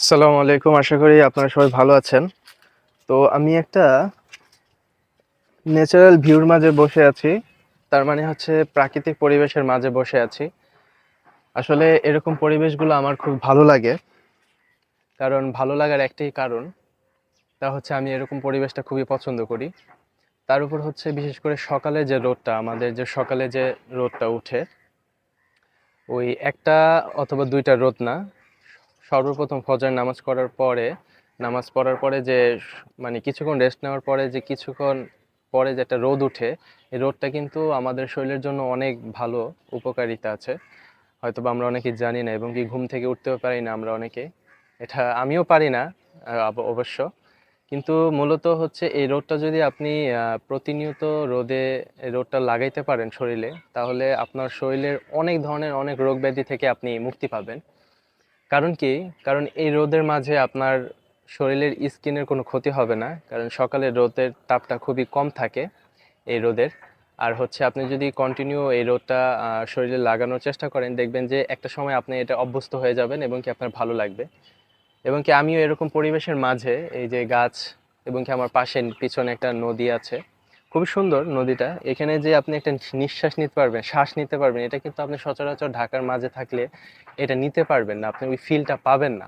আসসালামু আলাইকুম। আশা করি আপনারা সবাই ভালো আছেন। তো আমি একটা ন্যাচারাল ভিউর মাঝে বসে আছি। তার মানে হচ্ছে প্রাকৃতিক পরিবেশের মাঝে বসে আছি। আসলে এরকম পরিবেশগুলো আমার খুব ভালো লাগে। কারণ ভালো লাগার একটাই কারণ, তা হচ্ছে আমি এরকম পরিবেশটা খুবই পছন্দ করি। তার উপর হচ্ছে বিশেষ করে সকালে যে রোদটা, আমাদের যে সকালে যে রোদটা উঠে, ওই একটা অথবা দুইটা রোদ না সর্বপ্রথম ফজর নামাজ করার পরে, নামাজ পড়ার পরে যে মানে কিছুক্ষণ রেস্ট নেওয়ার পরে যে কিছুক্ষণ পরে যে একটা রোদ উঠে, এই রোদটা কিন্তু আমাদের শরীরের জন্য অনেক ভালো উপকারিতা আছে। হয়তো বা আমরা অনেকেই জানি না এবং কি ঘুম থেকে উঠতেও পারি না আমরা অনেকে। এটা আমিও পারি না অবশ্য। কিন্তু মূলত হচ্ছে এই রোদটা যদি আপনি প্রতিনিয়ত রোদে রোদটা লাগাইতে পারেন শরীরে, তাহলে আপনার শরীরের অনেক ধরনের অনেক রোগ ব্যাধি থেকে আপনি মুক্তি পাবেন। কারণ কি? কারণ এই রোদের মাঝে আপনার শরীরের স্কিনের কোনো ক্ষতি হবে না, কারণ সকালে রোদের তাপটা খুবই কম থাকে এই রোদের। আর হচ্ছে আপনি যদি কন্টিনিউ এই রোদটা শরীরে লাগানোর চেষ্টা করেন, দেখবেন যে একটা সময় আপনি এটা অভ্যস্ত হয়ে যাবেন এবং কি আপনার ভালো লাগবে। এবং কি আমিও এরকম পরিবেশের মাঝে এই যে গাছ এবং কি আমার পাশে পিছনে একটা নদী আছে খুবই সুন্দর নদীটা। এখানে যে আপনি একটা নিঃশ্বাস নিতে পারবেন, শ্বাস নিতে পারবেন, এটা কিন্তু আপনি সচরাচর ঢাকার মাঝে থাকলে এটা নিতে পারবেন না, আপনি ওই ফিলটা পাবেন না।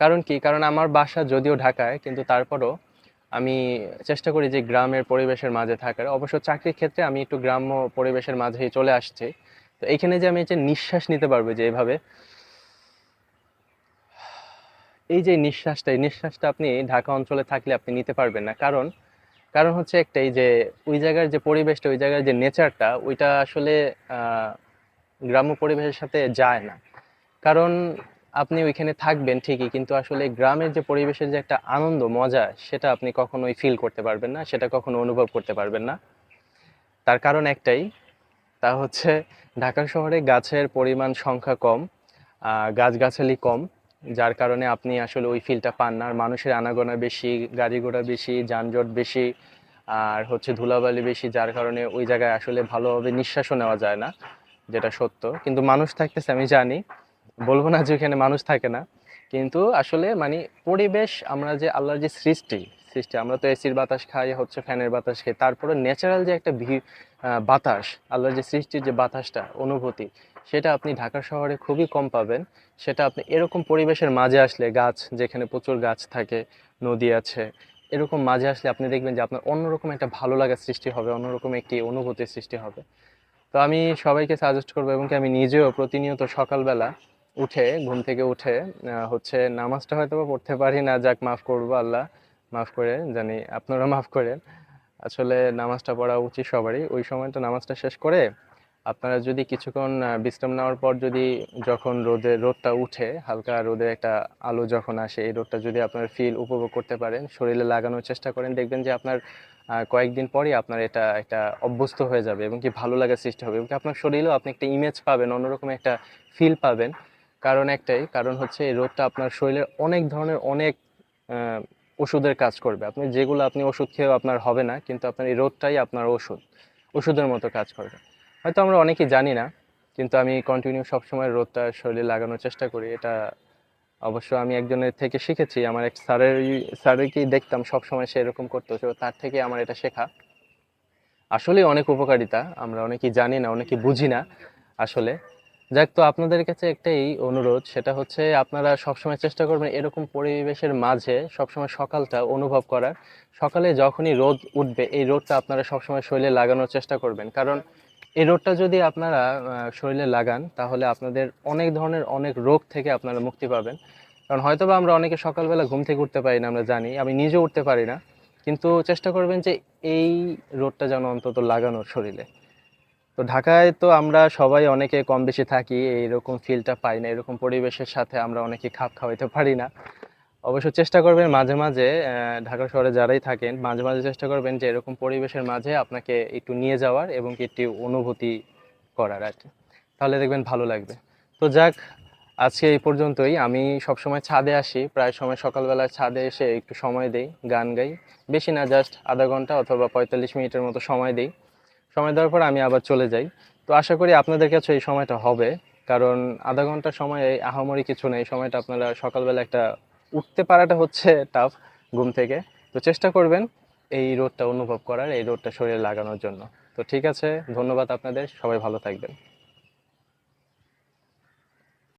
কারণ কি? কারণ আমার বাসা যদিও ঢাকায়, কিন্তু তারপরও আমি চেষ্টা করি যে গ্রামের পরিবেশের মাঝে থাকার। অবশ্য চাকরির ক্ষেত্রে আমি একটু গ্রাম্য পরিবেশের মাঝেই চলে আসছি। তো এখানে যে আমি যে নিঃশ্বাস নিতে পারব যে এভাবে, এই যে নিঃশ্বাসটা, এই নিঃশ্বাসটা আপনি ঢাকা অঞ্চলে থাকলে আপনি নিতে পারবেন না। কারণ কারণ হচ্ছে একটাই যে, ওই জায়গার যে পরিবেশটা, ওই জায়গার যে নেচারটা ওইটা আসলে গ্রাম্য পরিবেশের সাথে যায় না। কারণ আপনি ওইখানে থাকবেন ঠিকই, কিন্তু আসলে গ্রামের যে পরিবেশের যে একটা আনন্দ, মজা, সেটা আপনি কখনোই ফিল করতে পারবেন না, সেটা কখনো অনুভব করতে পারবেন না। তার কারণ একটাই, তা হচ্ছে ঢাকা শহরে গাছের পরিমাণ সংখ্যা কম গাছগাছালি কম যার কারণে আপনি আসলে ওই ফিলটা পান না। আর মানুষের আনাগোনা বেশি গাড়ি ঘোড়া বেশি, যানজট বেশি, আর হচ্ছে ধুলাবালি বেশি, যার কারণে ওই জায়গায় আসলে ভালোভাবে নিঃশ্বাসও নেওয়া যায় না, যেটা সত্য। কিন্তু মানুষ থাকতেছে, আমি জানি, বলব না যে ওখানে মানুষ থাকে না। কিন্তু আসলে মানে পরিবেশ, আমরা যে আল্লাহর যে সৃষ্টি সৃষ্টি। আমরা তো এসির বাতাস খাই, হচ্ছে ফ্যানের বাতাস খাই। তারপরে ন্যাচারাল যে একটা ভি- বাতাস, আল্লাহর যে সৃষ্টির যে বাতাসটা, অনুভূতি, সেটা আপনি ঢাকা শহরে খুবই কম পাবেন। সেটা আপনি এরকম পরিবেশের মাঝে আসলে গাছ, যেখানে প্রচুর গাছ থাকে, নদী আছে, এরকম মাঝে আসলে আপনি দেখবেন যে আপনার অন্যরকম একটা ভালো লাগার সৃষ্টি হবে, অন্যরকম একটি অনুভূতির সৃষ্টি হবে। তো আমি সবাইকে সাজেস্ট করব, এবং কি আমি নিজেও প্রতিনিয়ত সকালবেলা উঠে, ঘুম থেকে উঠে হচ্ছে নামাজটা হয়তো পড়তে পারি না, যাক, মাফ করব আল্লাহ। মাফ করে জানি আপনারা মাফ করেন। আসলে নামাজটা পড়া উচিত সবারই। ওই সময়টা নামাজটা শেষ করে আপনারা যদি কিছুক্ষণ বিশ্রাম নেওয়ার পর যদি যখন রোদে, রোদটা উঠে, হালকা রোদে একটা আলো যখন আসে, এই রোদটা যদি আপনার ফিল উপভোগ করতে পারেন, শরীরে লাগানোর চেষ্টা করেন, দেখবেন যে আপনার কয়েকদিন পরই আপনার এটা একটা অভ্যস্ত হয়ে যাবে এবং কি ভালো লাগার সৃষ্টি হবে। এবং আপনার শরীরেও আপনি একটা ইমেজ পাবেন, অন্যরকম একটা ফিল পাবেন। কারণ একটাই, কারণ হচ্ছে এই রোদটা আপনার শরীরের অনেক ধরনের অনেক ওষুধের কাজ করবে। আপনি যেগুলো আপনি ওষুধ খেয়েও আপনার হবে না, কিন্তু আপনার এই রোদটাই আপনার ওষুধ। ওষুধের মতো কাজ করবে। হয়তো আমরা অনেকেই জানি না, কিন্তু আমি কন্টিনিউ সবসময় রোদটা শরীরে লাগানোর চেষ্টা করি। এটা অবশ্য আমি একজনের থেকে শিখেছি। আমার এক স্যারের স্যারেরকেই দেখতাম সবসময় সে এরকম করতো, তো তার থেকে আমার এটা শেখা। আসলে অনেক উপকারিতা, আমরা অনেকেই জানি না, অনেকেই বুঝি না আসলে। যাক, তো আপনাদের কাছে একটাই অনুরোধ, সেটা হচ্ছে আপনারা সবসময় চেষ্টা করবেন এরকম পরিবেশের মাঝে সবসময় সকালটা অনুভব করার। সকালে যখনই রোদ উঠবে, এই রোদটা আপনারা সবসময় শরীরে লাগানোর চেষ্টা করবেন। কারণ এই রোদটা যদি আপনারা শরীরে লাগান, তাহলে আপনাদের অনেক ধরনের অনেক রোগ থেকে আপনারা মুক্তি পাবেন। কারণ হয়তোবা আমরা অনেকে সকালবেলা ঘুম থেকে উঠতে পারি না, আমরা জানি, আমি নিজেও উঠতে পারি না। কিন্তু চেষ্টা করবেন যে এই রোদটা যেন অন্তত লাগানোর শরীরে। তো ঢাকায় তো আমরা সবাই অনেকে কম বেশি থাকি, এইরকম ফিলটা পাই না, এরকম পরিবেশের সাথে আমরা অনেকে খাপ খাওয়াইতে পারি না। অবশ্য চেষ্টা করবেন মাঝে মাঝে ঢাকা শহরে যারাই থাকেন, মাঝে মাঝে চেষ্টা করবেন যে এরকম পরিবেশের মাঝে আপনাকে একটু নিয়ে যাওয়ার এবং একটি অনুভূতি করার আর কি। তাহলে দেখবেন ভালো লাগবে। তো যাক, আজকে এই পর্যন্তই। আমি সবসময় ছাদে আসি, প্রায় সময় সকালবেলা ছাদে এসে একটু সময় দেই, গান গাই। বেশি না জাস্ট আধা ঘণ্টা অথবা পঁয়তাল্লিশ মিনিটের মতো সময় দিই। সময় দেওয়ার পর আমি আবার চলে যাই। তো আশা করি আপনাদের কাছে এই সময়টা হবে, কারণ আধা ঘণ্টার সময় এই আহামরি কিছু নেই, সময়টা আপনারা সকালবেলা একটা উঠতে পারাটা হচ্ছে টাফ ঘুম থেকে। তো চেষ্টা করবেন এই রোদটা অনুভব করার, এই রোদটা শরীরে লাগানোর জন্য। তো ঠিক আছে, ধন্যবাদ আপনাদের, সবাই ভালো থাকবেন।